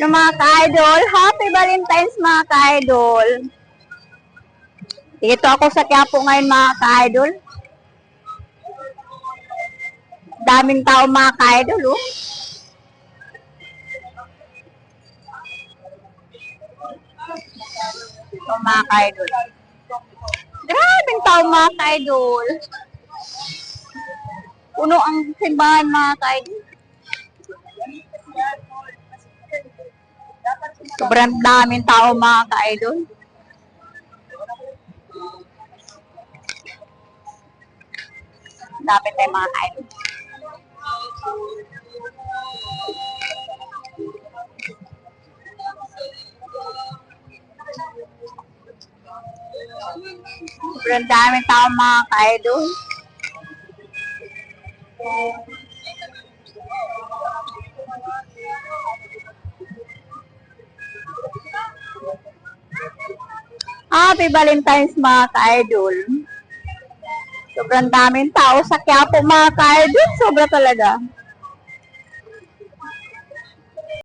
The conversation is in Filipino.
Yung mga ka-idol, Happy Valentine's mga ka-idol. Dito ako sa Quiapo ngayon mga ka-idol. Daming tao mga ka-idol, oh. Ito mga ka-idol. Grabing tao mga ka-idol. Puno ang simbahan mga ka-idol. Sobrang daming tao mga ka-idol. Dapat tayo mga ka-idol. Sobrang daming tao mga ka-idol. Happy Valentine's mga ka-idol. Sobrang daming tao sa Quiapo mga ka-idol. Sobra talaga.